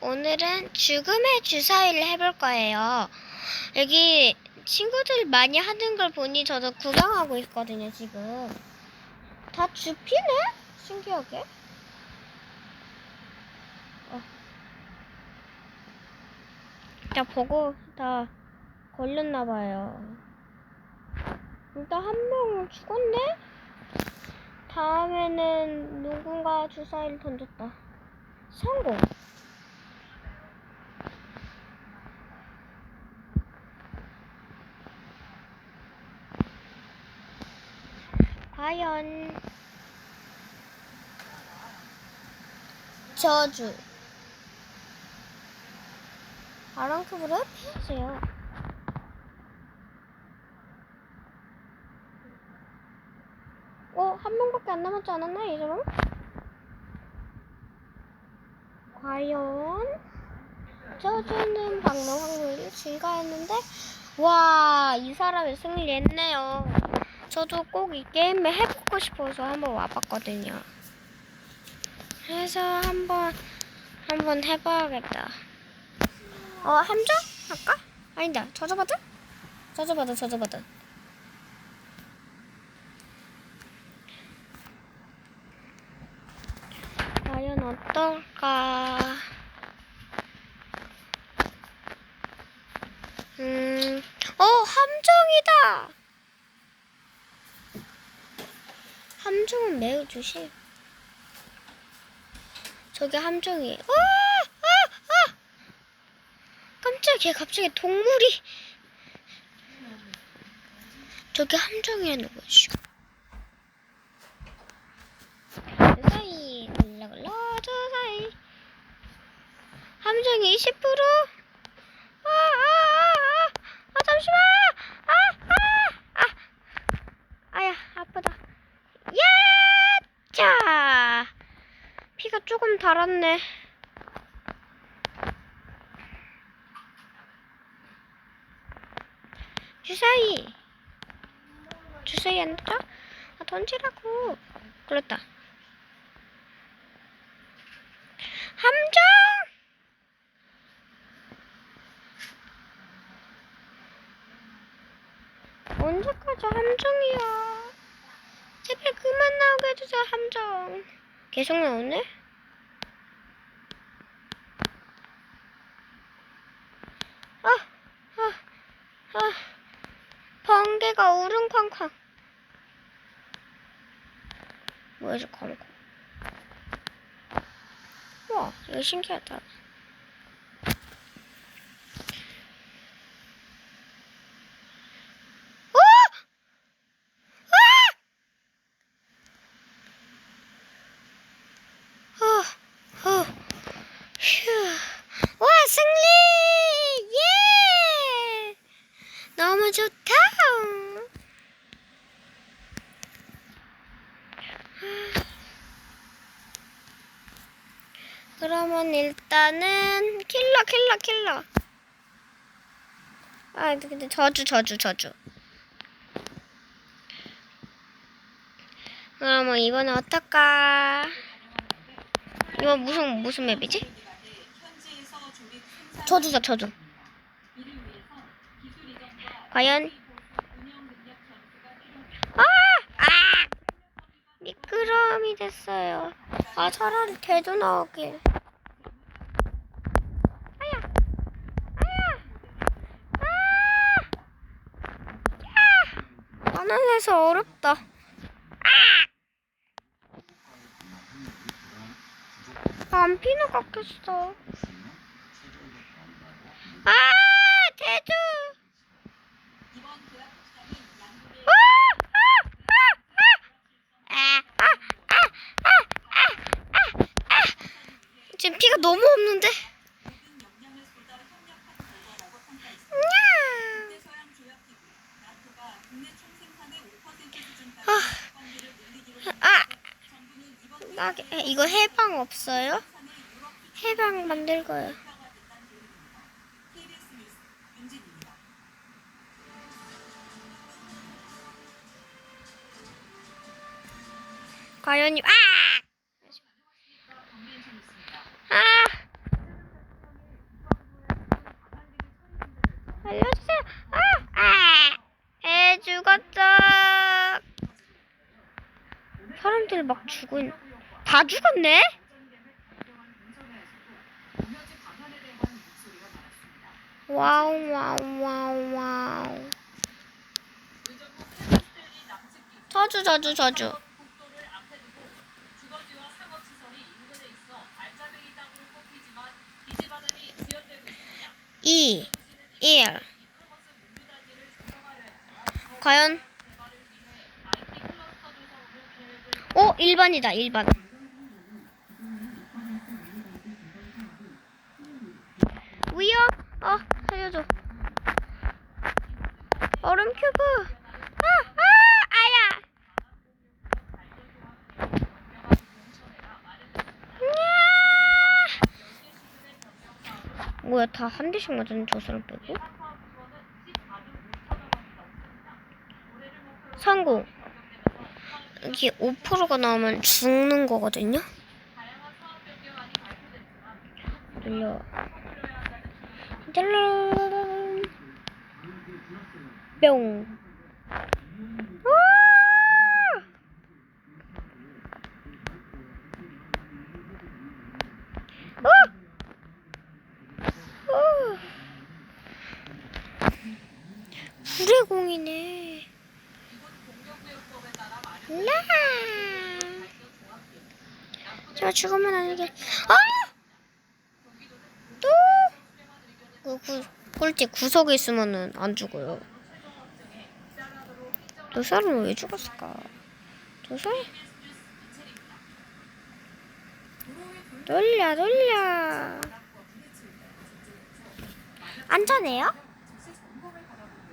오늘은 죽음의 주사위를 해볼 거예요. 여기 친구들이 많이 하는 걸 보니 저도 구경하고 있거든요, 지금. 다 줍히네? 신기하게. 어. 다 보고 다 걸렸나봐요. 일단 한 명은 죽었네? 다음에는 누군가 주사위를 던졌다. 성공. 과연 저주 바람컵으로 피하세요. 어, 한 명밖에 안 남았지 않았나, 이 사람? 과연 저주는 방문 확률이 증가했는데 와 이 사람이 승리했네요. 저도 꼭 이 게임을 해보고 싶어서 한번 와봤거든요. 그래서 한번 한번 해봐야겠다. 어 함정 할까? 아니다 저주받은? 저주받은 저주받은. 과연 어떨까? 음, 어, 함정이다! 함정은 매우 조심. 저게 함정이에요. 아! 아! 아! 깜짝이야, 갑자기 동물이. 저게 함정이야, 누구지? 주사위 골라 골라 주사위 함정이 20% 아, 아, 아, 아, 아 잠시만 아, 아, 아, 아야 아프다 야자 피가 조금 달았네 주사위 주사위 안 던져? 아 던지라고 그렇다 함정! 언제까지 함정이야? 제발 그만 나오게 해주세요, 함정. 계속 나오네? 아, 아, 아. 번개가 우릉쾅쾅. 뭐야, 저 광고. 우와, 이거 신기하다. 어! 아! 어, 어, 휴. 와, 승리! 예! 너무 좋다! 그러면 일단은 킬러 킬러 킬러. 아 근데 저주 저주 저주. 그러면 이번에 어떨까? 이거 무슨 무슨 맵이지? 저주다 저주. 과연? 아! 아! 미끄럼이 됐어요. 아 차라리 대도 나오길 그래서 어렵다. 아! 안 피는 같겠어. 아! 대주! 지금 피가 너무 없는데? 나 이거 해방 없어요? 해방 만들 거요. 과연이 아! 아! 다 죽었네? 와우 와우 와우 와우 저주 저주 저주 이, 일. 과연? 오, 1번이다, 1번. 위요? 어, 살려줘. 얼음 큐브. 아, 아, 아야. 으아. 뭐야, 다 한 대씩 맞았는 저 사람 빼고? 성공. 이게 5%가 나오면 죽는 거거든요. 눌려. 짜란. 뿅. 아! 아! 아! 불의 공이네. 라. 제가 죽으면 안 되게. 아! 또. 그, 그, 꼴찌 구석에 있으면은 안 죽어요. 저 사람은 왜 죽었을까? 저 사람. 놀려, 놀려. 안전해요?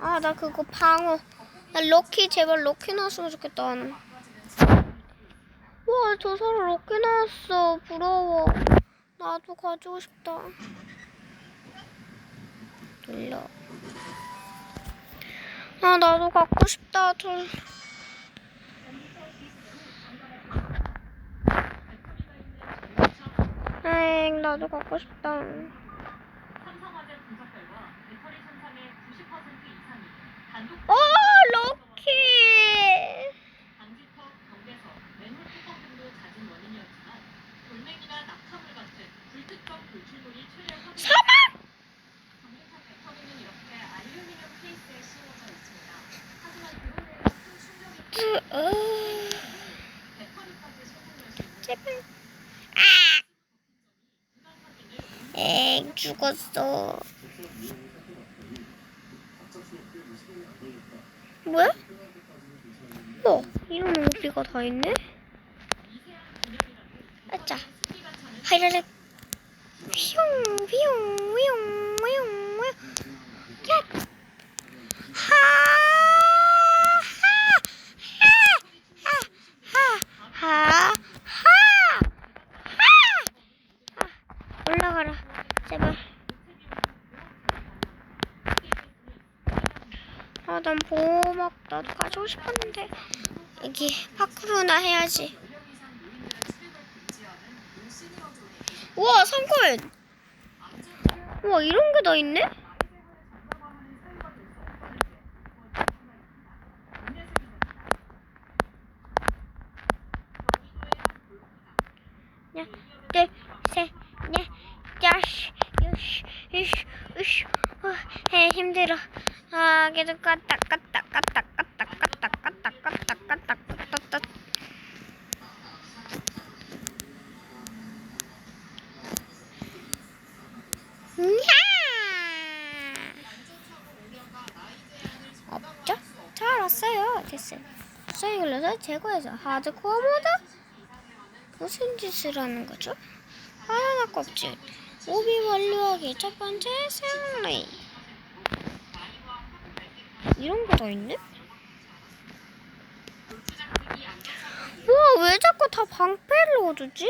아, 나 그거 방어. 나 럭키 제발 럭키 나왔으면 좋겠다. 와, 저 사람 럭키 나왔어. 부러워. 나도 가지고 싶다. 돌려. 아, 나도 갖고 싶다. 돌. 에잉, 나도 갖고 싶다. 오, 럭키! 사막! 으, 어. 제발. 아! 엥, 죽었어. 뭐야? 어, 이런 오비가 다 있네? 아짜. 하이라랩. 휘용, 휘용, 휘용, 휘용, 휘용. 야! 하! 올라가라. 제발. 아, 난 보호막 나도 가지고 싶었는데. 여기 파크로나 해야지. 우와, 성골! 우와, 이런 게 다 있네? 둘, 셋, 일곱, 여덟, 어, 에 힘들어. 아, 계속 까딱 까딱 까딱 까딱 까딱 까딱 까딱 까딱 까딱 야! 없죠? 잘 왔어요. 됐어요. 수이 걸려서 제거해서 하드코어 모드? 무슨 짓을 하는 거죠? 바나나 껍질. 오비 완료하기 첫 번째 승리. 이런 거더 있네? 우와, 왜 자꾸 다 방패를 얻어주지?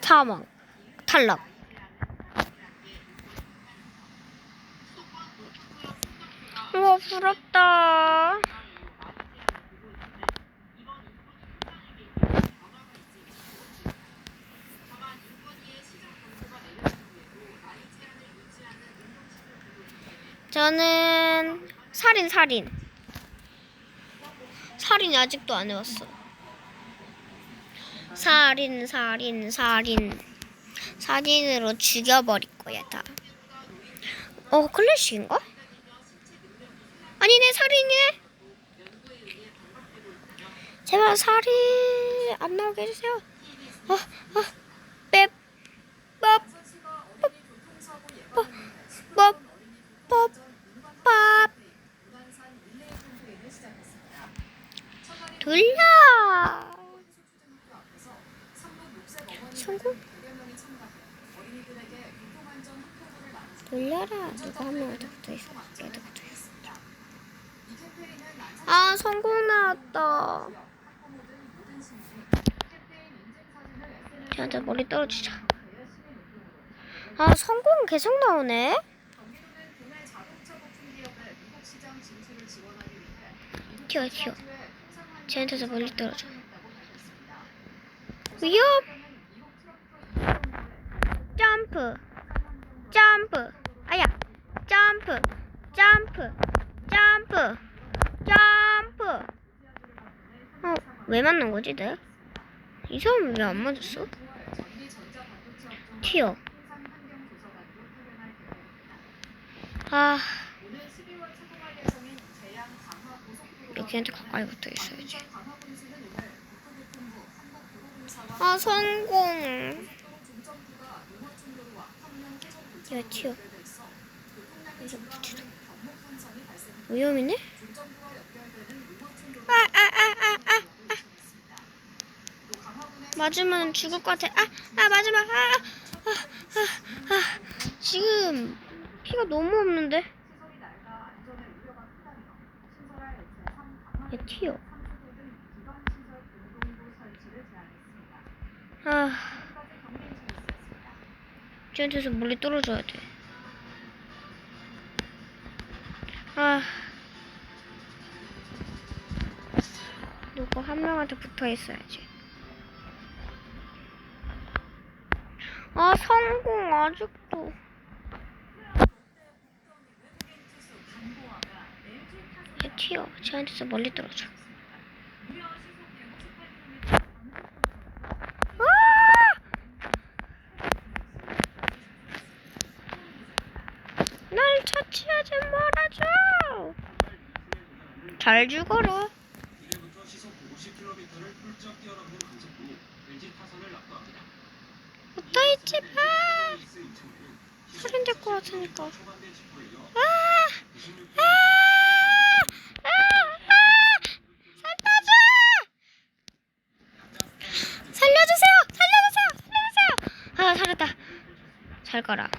사망. 탈락. 우와, 부럽다. 저는 살인 살인. 살인 살인이 아직도 안 해왔어. 살인, 살인, 살인. 살인으로 죽여버릴 거야, 다. 어, 클래식인가? 아니네, 살인이네. 제발 살인 안 나오게 해주세요. 어, 어, 뺍, 뻑, 뻑, 뻑, 뻑, 뻑, 뻑. 돌려. 성공? 돌려라. 누가 붙어 있어. 얘도 붙어 있어. 아 성공 나왔다. 쟤한테 머리 떨어지자. 아 성공 계속 나오네. 튀어 튀어. 쟤한테서 멀리 떨어져. 위협. 점프. 점프. 아야. 점프. 점프. 점프. 점프. 어, 왜 맞는 거지, 내? 이 사람 왜 안 맞았어? 튀어. 아. 여기한테 가까이 붙어 있어야지. 아, 성공. 야, 튀어. 이제 붙이자. 위험이네? 아, 아, 아, 아, 아, 아. 맞으면 죽을 것 같아. 아, 아, 마지막. 아, 아, 아, 아. 지금 피가 너무 없는데. 야, 튀어. 아. 쟤한테서 멀리 떨어져야 돼. 아. 누구 한 명한테 붙어 있어야지. 아, 성공 아직도. 튀어. 쟤한테서 멀리 떨어져. 아! 날 처치하지 말아줘. 잘 죽어라. 이래부터 시속 50km를 훌쩍 뛰어넘는 강속구 LG 타선을 납부합니다. 붙어 있지 마. 살인될 것 같으니까. 아! 아! 아! 살려줘! 살려주세요! 살려주세요! 살려주세요! 아, 살았다. 잘가